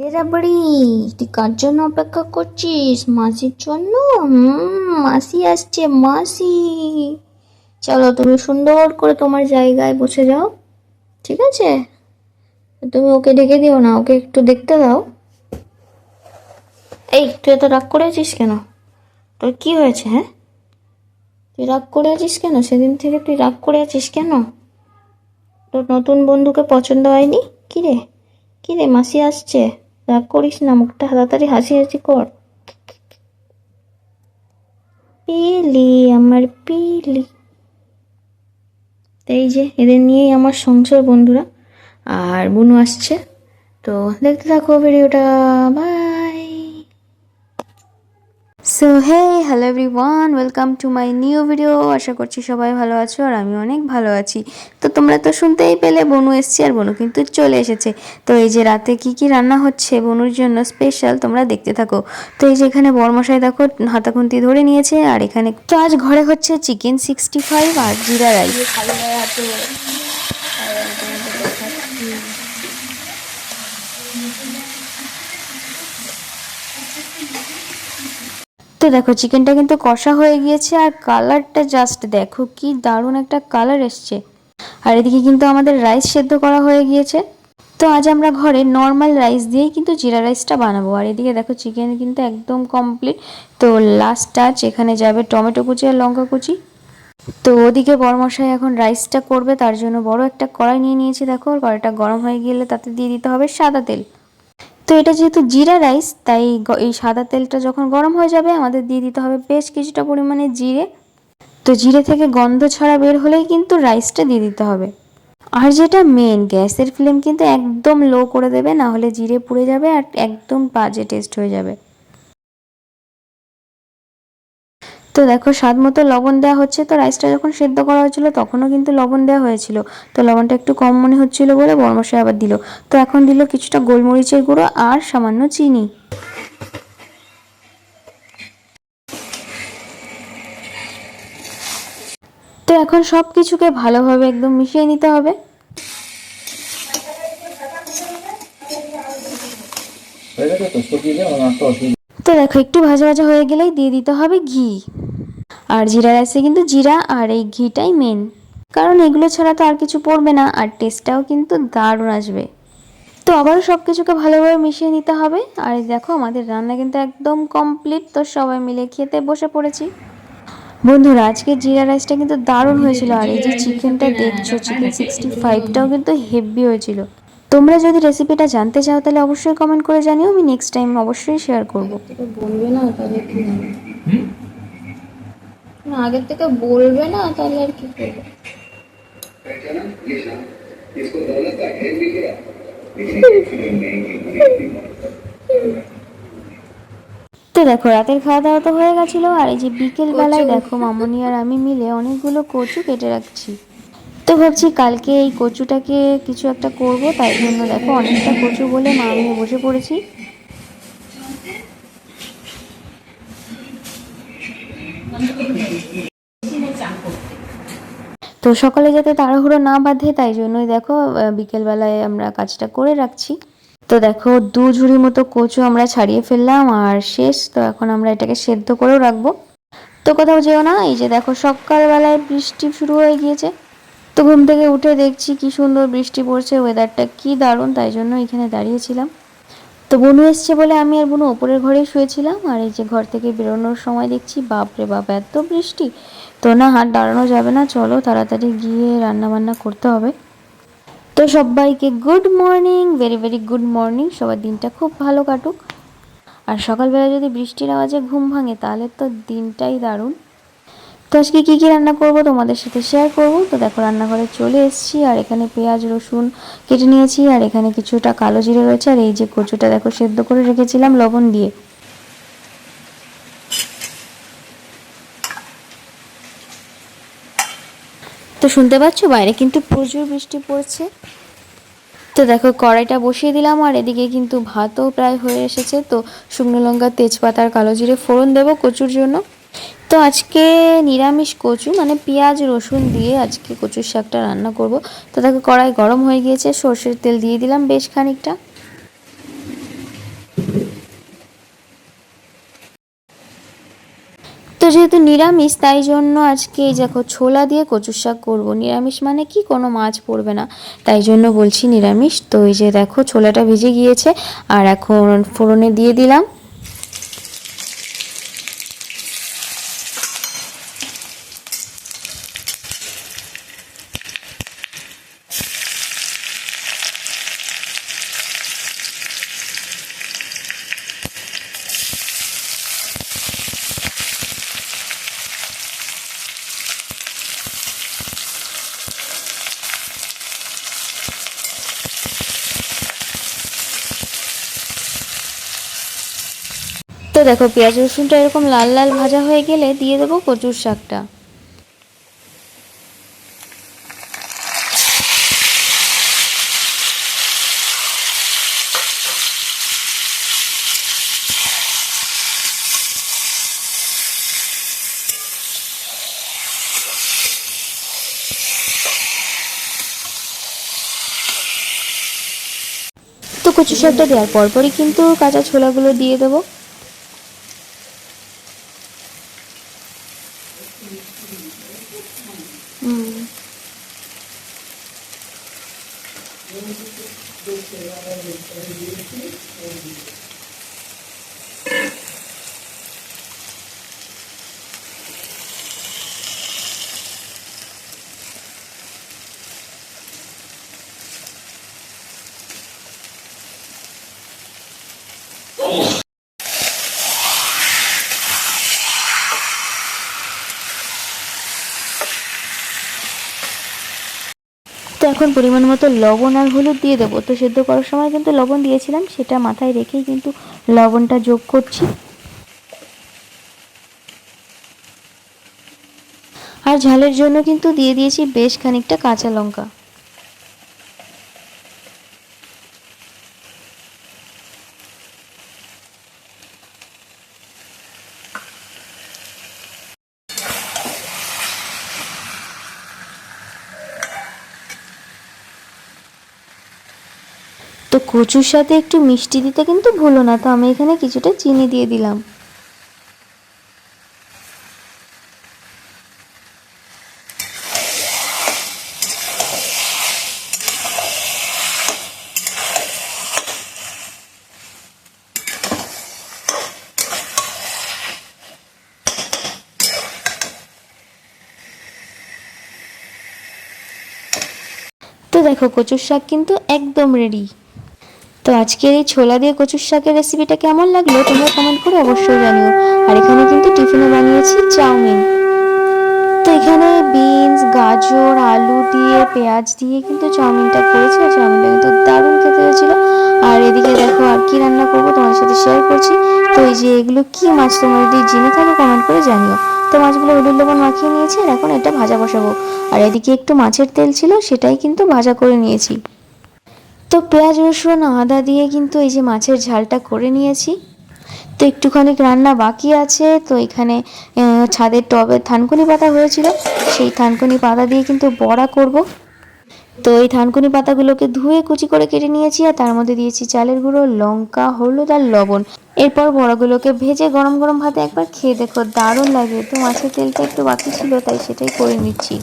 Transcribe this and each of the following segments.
এ রাবড়ি তুই কার জন্য অপেক্ষা করছিস? মাসির জন্য? মাসি আসছে, মাসি। চলো তুমি সুন্দর করে তোমার জায়গায় বসে যাও, ঠিক আছে? তুমি ওকে ডেকে দিও না, ওকে একটু দেখতে দাও। এই, তুই এত রাগ করে আছিস কেন? তোর কি হয়েছে হ্যাঁ? তুই রাগ করে আছিস কেন? সেদিন থেকে তুই রাগ করে আছিস কেন? তোর নতুন বন্ধুকে পছন্দ হয়নি? কিরে কিরে মাসি আসছে? রাগ করিস না, মুখটা তাড়াতাড়ি হাসি হাসি কর। পিলি, আমার পিলি। এই যে, এদের নিয়েই আমার সংসার বন্ধুরা। আর বুনু আসছে। তো দেখতে থাকো ভিডিওটা। Bye. So hey hello everyone welcome to my new video আশা করছি সবাই ভালো আছো আর আমি অনেক ভালো আছি। তো তোমরা তো শুনতেই পেলে, বনু এসছে আর বনু কিন্তু চলে এসেছে। তো এই যে রাতে কি কি রান্না হচ্ছে বনুর জন্য স্পেশাল তোমরা দেখতে থাকো। তো এই যে এখানে বরমশাই দেখো, হাতাখুন্তি ধরে নিয়েছে আর এখানে তো আজ ঘরে হচ্ছে চিকেন সিক্সটি ফাইভ আর জিরা রাইস তো দেখো চিকেনটা কিন্তু কষা হয়ে গিয়েছে আর কালারটা জাস্ট দেখো কি দারুণ একটা কালার এসছে। আর এদিকে কিন্তু আমাদের রাইস সেদ্ধ করা হয়ে গিয়েছে। তো আজ আমরা ঘরে নর্মাল রাইস দিয়েই কিন্তু জিরা রাইসটা বানাবো। আর এদিকে দেখো চিকেন কিন্তু একদম কমপ্লিট তো লাস্ট টাচ এখানে যাবে টমেটো কুচি আর লঙ্কা কুচি। তো ওদিকে বড়মশাই এখন রাইসটা করবে, তার জন্য বড় একটা কড়াই নিয়ে নিয়েছি। দেখো, কড়াইটা গরম হয়ে গেলে তাতে দিয়ে দিতে হবে সাদা তেল। তো এটা যেহেতু জিরা রাইস, তাই এই সাদা তেলটা যখন গরম হয়ে যাবে, আমাদের দিয়ে দিতে হবে বেশ কিছুটা পরিমাণে জিরে। তো জিরে থেকে গন্ধ ছড়া বের হলেই কিন্তু রাইসটা দিয়ে দিতে হবে। আর যেটা মেন গ্যাসের ফ্লেম কিন্তু একদম লো করে দেবে না হলে জিরে পুড়ে যাবে আর একদম বাজে টেস্ট হয়ে যাবে। তো দেখো স্বাদ মতো লবণ দেওয়া হচ্ছে তো রাইসটা যখন সেদ্ধ করা হয়েছিল তখনও কিন্তু লবণ দেওয়া হয়েছিল। তো লবণটা একটু কম মনে হচ্ছিল বলে বরমশাই আবার দিল। তো এখন দিল কিছুটা গোলমরিচের গুঁড়ো আর সামান্য চিনি। তো এখন সব কিছুকে ভালোভাবে একদম মিশিয়ে নিতে হবে। তো দেখো একটু ভাজা ভাজা হয়ে গেলেই দিয়ে দিতে হবে ঘি। আর জিরা রাইসে কিন্তু জিরা আর এই ঘিটাই মেন কারণ এগুলো ছাড়া তো আর কিছু পড়বে না আর টেস্টটাও কিন্তু দারুণ আসবে। তো আবারও সব কিছুকে ভালোভাবে মিশিয়ে নিতে হবে। আর এই দেখো আমাদের রান্না কিন্তু একদম কমপ্লিট তো সবাই মিলে খেতে বসে পড়েছি। বন্ধুরা আজকে জিরা রাইসটা কিন্তু দারুণ হয়েছিল। আর এই যে চিকেনটা দেখছ চিকেন সিক্সটি ফাইভটাও কিন্তু হেভি হয়েছিল। তোমরা যদি রেসিপিটা জানতে চাও তাহলে অবশ্যই কমেন্ট করে জানিও। আমি নেক্সট টাইম অবশ্যই শেয়ার করব। বলবে না তাহলে কি হবে না আগের থেকে বলবে না তাহলে আর কি করব? তো দেখো রাতের খাওয়া দাওয়া তো হয়ে গেছিল আর এই যে বিকেল বেলায় দেখো মামনি আর আমি মিলে অনেকগুলো কচু কেটে রাখছি। তো ভাবছি কালকে এই কচুটাকে কিছু একটা করব তাই জন্য দেখো অনেকটা কচু বলে মা আমি বসে পড়েছি। সকালে যাতে তাড়াহুড়ো না বাঁধে, তাই জন্যই দেখো বিকেলবেলায় আমরা কাজটা করে রাখছি। তো দেখো, দু ঝুড়ি মতো কচু আমরা ছাড়িয়ে ফেললাম, আর শেষ, তো এখন আমরা এটাকে সেদ্ধ করেও রাখব। তো কোথাও যেও না, এই যে দেখো, সকালবেলায় বৃষ্টি শুরু হয়ে গিয়েছে। তো ঘুম থেকে উঠে দেখছি কি সুন্দর বৃষ্টি পড়ছে ওয়েদারটা কি দারুণ, তাই জন্য এখানে দাঁড়িয়েছিলাম। তো বনু এসছে বলে আমি আর বনু ওপরের ঘরেই শুয়েছিলাম, আর এই যে ঘর থেকে বেরোনোর সময় দেখছি, বাপরে বাপ, এত বৃষ্টি! তো না, হাত দাঁড়ানো যাবে না, চলো তাড়াতাড়ি গিয়ে রান্না বান্না করতে হবে। তো সবাইকে good morning very very good morning সবার দিনটা খুব ভালো কাটুক। আর সকালবেলা যদি বৃষ্টির আওয়াজে ঘুম ভাঙে, তাহলে তো দিনটাই দারুণ। তো আজকে কী কী রান্না করব তোমাদের সাথে শেয়ার করব? তো দেখো, রান্নাঘরে চলে এসেছি, আর এখানে পেঁয়াজ, রসুন কেটে নিয়েছি, আর এখানে কিছুটা কালো জিরে রয়েছে, আর এই যে কচুটা দেখো, সেদ্ধ করে রেখেছিলাম লবণ দিয়ে। তো শুনতে পাচ্ছ? বাইরে কিন্তু প্রচুর বৃষ্টি পড়ছে। তো দেখো, কড়াইটা বসিয়ে দিলাম আর এদিকে কিন্তু ভাতও প্রায় হয়ে এসেছে। তো শুকনো লঙ্কা, তেজপাতা আর কালো জিরে ফোড়ন দেবো কচুর জন্য। তো আজকে নিরামিষ কচু মানে পেঁয়াজ, রসুন দিয়ে আজকে কচুর শাকটা রান্না করব। তো দেখো, কড়াই গরম হয়ে গিয়েছে, সর্ষের তেল দিয়ে দিলাম বেশ খানিকটা। যেহেতু নিরামিষ, তাই জন্য আজকে এই দেখো ছোলা দিয়ে কচুর শাক করব। নিরামিষ মানে কি? কোনো মাছ পড়বে না। তাই জন্য বলছি নিরামিষ। তো এই যে দেখো ছোলাটা ভিজে গিয়েছে, আর এখন ফোড়নে দিয়ে দিলাম। তো দেখো পেঁয়াজ রসুনটা এরকম লাল লাল ভাজা হয়ে গেলে দিয়ে দেবো কচুর শাকটা। তো কচু শাকটা দেওয়ার পরপরই কিন্তু কাঁচা ছোলাগুলো দিয়ে দেবো। তো এখন পরিমাণ মতো লবণ আর হলুদ দিয়ে দেবো। তো সেদ্ধ করার সময় কিন্তু লবণ দিয়েছিলাম, সেটা মাথায় রেখেই কিন্তু লবণটা যোগ করছি। আর ঝালের জন্য কিন্তু দিয়ে দিয়েছি বেশ খানিকটা কাঁচা লঙ্কা। কচুর সাথে একটু মিষ্টি দিতে কিন্তু ভুলো না, তো আমি এখানে কিছুটা চিনি দিয়ে দিলাম। তো দেখো, কচুর শাক কিন্তু একদম রেডি তো আজকের এই ছোলা দিয়ে কচুর শাকের রেসিপিটা কেমন লাগল তোমরা কমেন্ট করে অবশ্যই জানিও। আর এখানে কিন্তু টিফিনে বানিয়েছি চাউমিন। তো এখানে বিনস গাজর, আলু দিয়ে, পেঁয়াজ দিয়ে কিন্তু চাউমিনটা করেছি, আর চাউমিনটা কিন্তু দারুণ খেতে হয়েছিল। আর এদিকে দেখো আর কি রান্না করব তোমাদের সাথে শেয়ার করছি। তো এই যে এগুলো কি মাছ তোমরা যদি জেনে থাকো কমেন্ট করে জানিও। তো মাছগুলো হলুদ লবণ মাখিয়ে নিয়েছি, আর এখন এটা ভাজা বসাবো। আর এদিকে একটু মাছের তেল ছিল, সেটাই কিন্তু ভাজা করে নিয়েছি। তো পেঁয়াজ, রসুন, আদা দিয়ে কিন্তু এই যে মাছের ঝালটা করে নিয়েছি। তো একটুখানি রান্না বাকি আছে, তো এখানে ছাদের টবে থানকুনি পাতা হয়েছিল। সেই থানকুনি পাতা দিয়ে কিন্তু বড়া করব। তো এই থানকুনি পাতাগুলোকে ধুয়ে কুচি করে কেটে নিয়েছি, আর তার মধ্যে দিয়েছি চালের গুঁড়ো, লঙ্কা, হলুদ আর লবণ। এরপর বড়াগুলোকে ভেজে গরম গরম ভাতে একবার খেয়ে দেখো, দারুণ লাগে। তো মাছের তেলটা একটু বাকি ছিল, তাই সেটাই করে নিচ্ছি।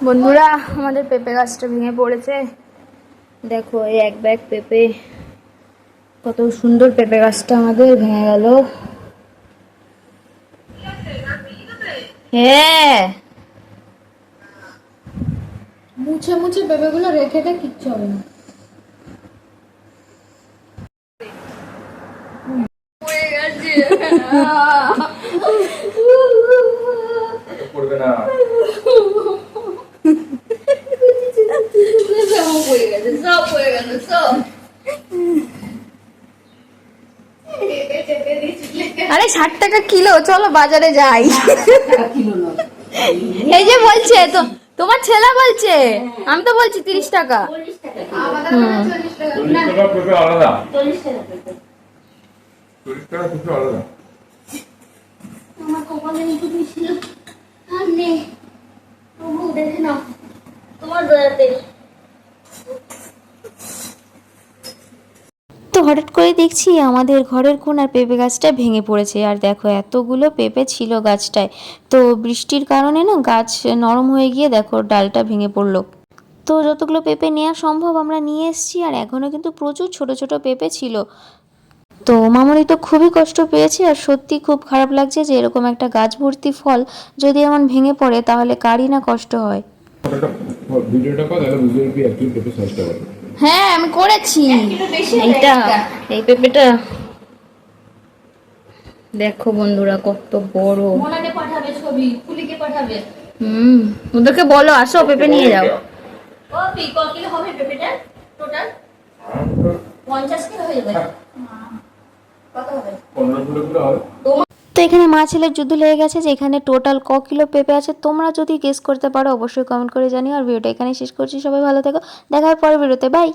বন্ধুরা আমাদের পেঁপে গাছটা ভেঙে পড়েছে। দেখো এই এক ব্যাগ পেঁপে। কত সুন্দর পেঁপে গাছটা আমাদের ভেঙে গেল। হ্যাঁ। মুছে মুছে পেঁপেগুলো রেখে দে কিচ্ছু হবে না। পড়বে না। আরে ষাট টাকা কিলো চলো বাজারে যাই। এই যে বলছে তো তোমার ছেলে বলছে আমি তো বলছি তিরিশ টাকা। চল্লিশ টাকা পেঁপে আলাদা চল্লিশ টাকা পেঁপে আলাদা আমার কপালে একটু ছিল আর নেই তবু দেখে নাও তোমার দয়াতে তো হঠাৎ করে দেখছি আমাদের ঘরের কোনার পেঁপে গাছটা ভেঙে পড়েছে। আর দেখো, এতগুলো পেঁপে ছিল গাছটায়। তো বৃষ্টির কারণে না গাছ নরম হয়ে গিয়ে দেখো ডালটা ভেঙে পড়ল। তো যতগুলো পেঁপে নেওয়া সম্ভব আমরা নিয়ে এসেছি আর এখনও কিন্তু প্রচুর ছোট ছোট পেঁপে ছিল। তো মামনি তো খুবই কষ্ট পেয়েছে আর সত্যি খুব খারাপ লাগছে যে এরকম একটা গাছ ভর্তি ফল যদি এমন ভেঙে পড়ে তাহলে কারই না কষ্ট হয়। ভিডিওটা হ্যাঁ আমি করেছি। এইটা এই পেঁপেটা। দেখো বন্ধুরা কত বড়। মোনাকে পাঠাবে ছবি ফুলিকে পাঠাবে। হুম ওদেরকে বলো আসো পেঁপে নিয়ে যাও। ও পি ক কিলো হবে পেঁপেটা? টোটাল পঞ্চাশ কিলো হয়ে যাবে। কত হবে? পনেরো কিলো হবে। তো এখানে মা ছেলের যুদ্ধ লেগে গেছে যে এখানে টোটাল ক কিলো পেঁপে আছে। তোমরা যদি গেস করতে পারো, অবশ্যই কমেন্ট করে জানিও। আর ভিডিওটা এখানে শেষ করছি। সবাই ভালো থেকো। দেখা হয় পরের ভিডিওতে বাই